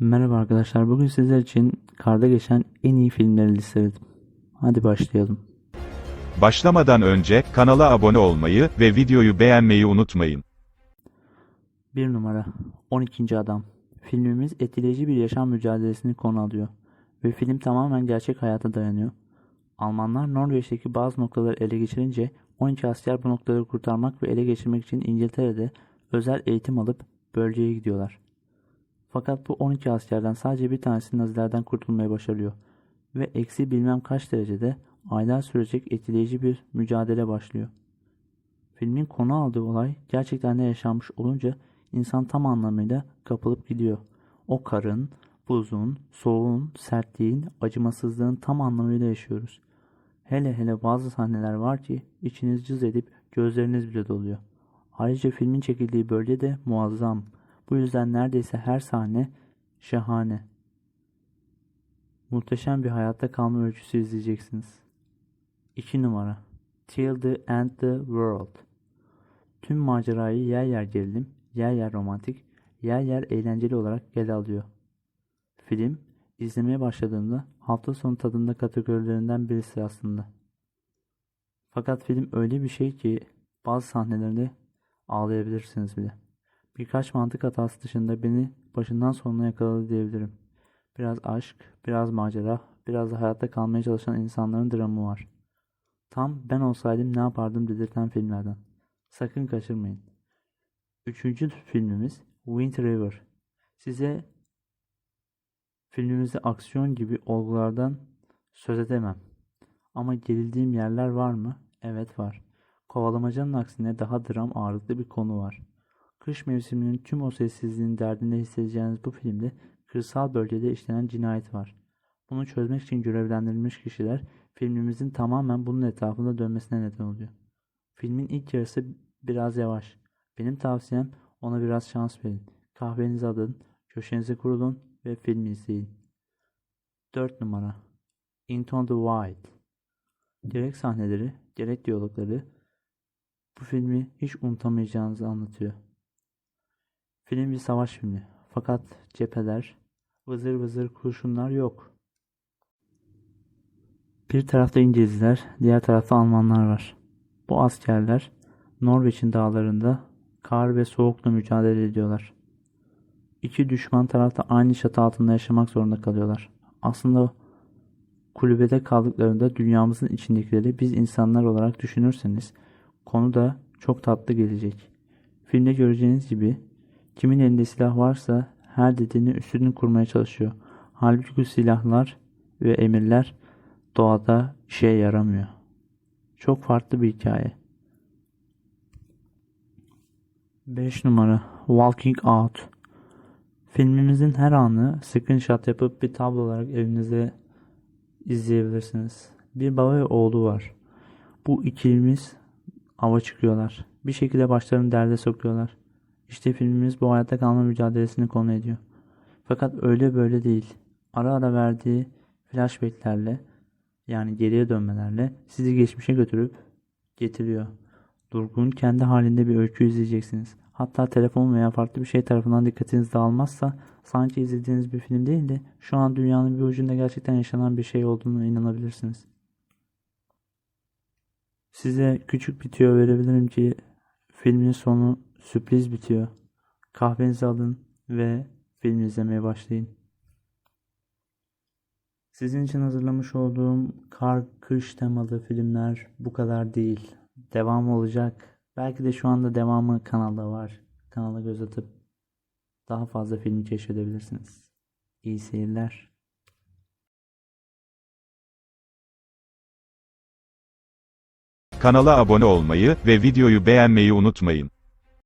Merhaba arkadaşlar. Bugün sizler için karda geçen en iyi filmleri listeledim. Hadi başlayalım. Başlamadan önce kanala abone olmayı ve videoyu beğenmeyi unutmayın. 1 numara 12. Adam. Filmimiz etkileyici bir yaşam mücadelesini konu alıyor ve film tamamen gerçek hayata dayanıyor. Almanlar Norveç'teki bazı noktaları ele geçirince 12 asker bu noktaları kurtarmak ve ele geçirmek için İngiltere'de özel eğitim alıp bölgeye gidiyorlar. Fakat bu 12 askerden sadece bir tanesi Nazilerden kurtulmayı başarıyor ve eksi bilmem kaç derecede aylar sürecek etkileyici bir mücadele başlıyor. Filmin konu aldığı olay gerçekten de yaşanmış olunca insan tam anlamıyla kapılıp gidiyor. O karın, buzun, soğuğun, sertliğin, acımasızlığın tam anlamıyla yaşıyoruz. Hele hele bazı sahneler var ki içiniz cız edip gözleriniz bile doluyor. Ayrıca filmin çekildiği bölge de muazzam. Bu yüzden neredeyse her sahne şahane. Muhteşem bir hayatta kalma öyküsü izleyeceksiniz. 2 numara Till the End the World Tüm macerayı yer yer gerilim, yer yer romantik, yer yer eğlenceli olarak ele alıyor. Film, izlemeye başladığımda hafta sonu tadında kategorilerinden birisi aslında. Fakat film öyle bir şey ki bazı sahnelerinde ağlayabilirsiniz bile. Birkaç mantık hatası dışında beni başından sonuna yakaladı diyebilirim. Biraz aşk, biraz macera, biraz da hayatta kalmaya çalışan insanların dramı var. Tam ben olsaydım ne yapardım dedirten filmlerden. Sakın kaçırmayın. Üçüncü filmimiz Wind River. Size filmimizde aksiyon gibi olgulardan söz edemem. Ama gerildiğim yerler var mı? Evet var. Kovalamacanın aksine daha dram ağırlıklı bir konu var. Kış mevsiminin tüm o sessizliğin derdinde hissedeceğiniz bu filmde kırsal bölgede işlenen cinayet var. Bunu çözmek için görevlendirilmiş kişiler filmimizin tamamen bunun etrafında dönmesine neden oluyor. Filmin ilk yarısı biraz yavaş. Benim tavsiyem ona biraz şans verin. Kahvenizi alın, köşenize kurulun ve filmi izleyin. 4 numara Into the Wild Gerek sahneleri, gerek diyalogları bu filmi hiç unutamayacağınızı anlatıyor. Film bir savaş filmi. Fakat cepheler, vızır vızır kurşunlar yok. Bir tarafta İngilizler, diğer tarafta Almanlar var. Bu askerler Norveç'in dağlarında kar ve soğukla mücadele ediyorlar. İki düşman tarafta aynı çatı altında yaşamak zorunda kalıyorlar. Aslında kulübede kaldıklarında dünyamızın içindekileri biz insanlar olarak düşünürseniz konu da çok tatlı gelecek. Filmde göreceğiniz gibi kimin elinde silah varsa her dediğini üstünü kurmaya çalışıyor. Halbuki bu silahlar ve emirler doğada işe yaramıyor. Çok farklı bir hikaye. 5 numara Walking Out Filmimizin her anı screenshot yapıp bir tablo olarak evinizde izleyebilirsiniz. Bir baba ve oğlu var. Bu ikilimiz ava çıkıyorlar. Bir şekilde başlarını derde sokuyorlar. İşte filmimiz bu hayatta kalma mücadelesini konu ediyor. Fakat öyle böyle değil. Ara ara verdiği flashbacklerle yani geriye dönmelerle sizi geçmişe götürüp getiriyor. Durgun kendi halinde bir öykü izleyeceksiniz. Hatta telefon veya farklı bir şey tarafından dikkatiniz dağılmazsa sanki izlediğiniz bir film değil de şu an dünyanın bir ucunda gerçekten yaşanan bir şey olduğunu inanabilirsiniz. Size küçük bir tüyo verebilirim ki filmin sonu sürpriz bitiyor. Kahvenizi alın ve film izlemeye başlayın. Sizin için hazırlamış olduğum kar kış temalı filmler bu kadar değil. Devam olacak. Belki de şu anda devamı kanalda var. Kanala göz atıp daha fazla film keşfedebilirsiniz. İyi seyirler. Kanala abone olmayı ve videoyu beğenmeyi unutmayın.